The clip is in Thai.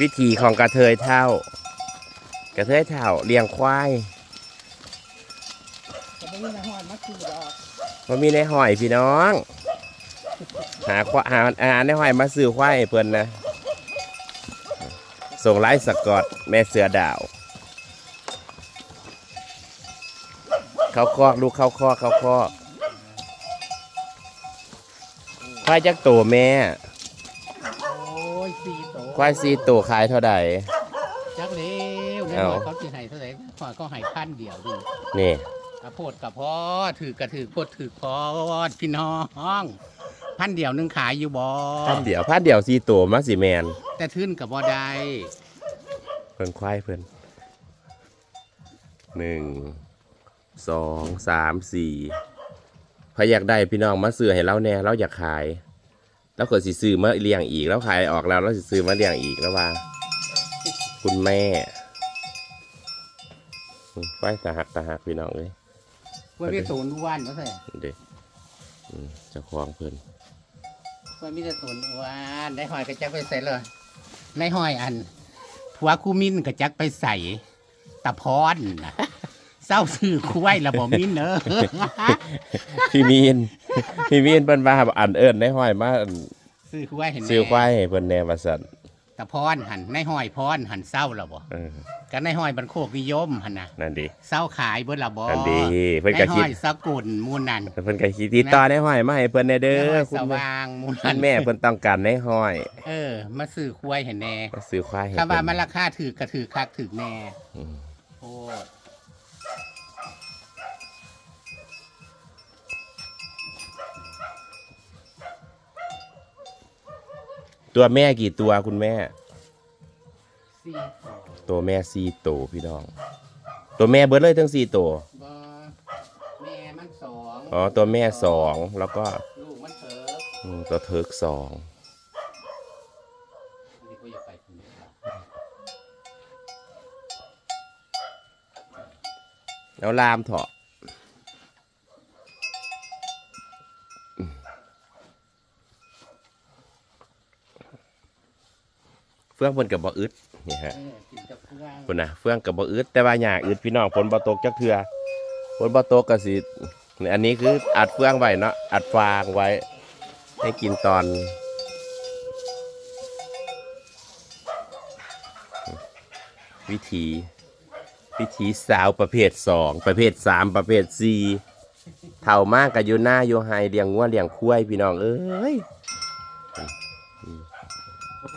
วิธีของกระเทยเท่า กระเทยเท่าเลี้ยงควายจะไม่มีน้ำหอนมาคือดอกมันมีในหอยพี่น้อง หาควาหาอาหารในหอยมาซื้อควายให้เพิ่นนะ ส่งไลฟ์สกอตแม่เสือดาว เขาคอกลูกเขาคอกเขาคอกควายจักโตแม่ โอ้ยสี่โต ควายซีโตขายเท่าใด จักเร็วในเอ้าหอยเขาสิให้เท่าไหร่หอยเขาให้พันเดียวดูนี่ กระโพดกระพอถือกระถือโพดถือพอดพี่น้องพันเดียวหนึงขายอยู่บ่พันเดียวพันเดียวซีโตมาสิแมนแต่ทื่นกับบ่ได้เพิ่นควายเพิ่นหนึ่งสองสามสี่พออยากได้พี่น้องมาซื้อให้เราแน่เราอยากขาย แล้วก็สิซื้อมาเลี้ยงอีกแล้วขายออกแล้วแล้วสิซื้อมาเลี้ยงอีกแล้วว่า คุณแม่อืมควายตาหักตาหักพี่น้องเลยว่ามีตูนอ้วนว่าใส่เด็กเจ้าของเพิ่นว่ามีแต่ตูนอ้วนได้หอยกระจักไปใส่เลยในหอยอันผัวคูมินกระจักไปใส่ตะพอนน่ะ เศร้าซื้อคุ้ยระบบมินเนอะพี่มีนพี่มีนเพิ่นว่าอันเอิ้นได้ห้อยมาอั่นซื้อคุ้ยเห็นไหมซื้อควายให้เพิ่นแน่ว่าซั่นตะพอนหันในหอยพอนหันเศร้าระบบเออกันในหอยบันโคกนิยมหันนะนั่นดิเศร้าขายเบิดระบบนั่นดิเพิ่นในก็หคิดอยสกุลมูนันเพิ่นก็คิดติดต่อได้ห้อยมาให้เพิ่นแน่เด้ในหออยคุสณแม่ว่างมูนัคุนณแม่เพิ่นต้องการได้ห้อยเออ มาซื้อคุ้ยเห็นแน่มาซื้อควายให้ถ้าว่ามันเพิ่นราคาถือกระถือคักถือแน่อืมโอ้ ตัวแม่กี่ตัวคุณแม่ สี่ตัวแม่สี่ตัวพี่น้อง ตัวแม่เบิดเลยทั้งสี่ตัวบอแม่มันสองอ๋อตัวแม่สองแล้วก็ลูกมันเถิกอืมตัวเทิกสองนี่ก็อย่าไปคนเดียวแล้วลามเถาะ ฟื่องเพิ่นกับบ่อึดนี่ฮะเออกินกับเครื่องพุ่นนะเฟื่องกับบ่อึดแต่ว่าหญ้าอึดพี่น้องฝนบ่ตกจักเทื่อฝนบ่ตกก็สินี่อันนี้คืออัดเฟื่องไว้เนาะอัดฟางไว้ ให้กินตอนวิธีวิธีสาวประเภทสองประเภทสามประเภทสี่เท่ามากกับอยู่หน้าอยู่ไฮเลี้ยงงัวเลี้ยงควายพี่น้องเอ้ย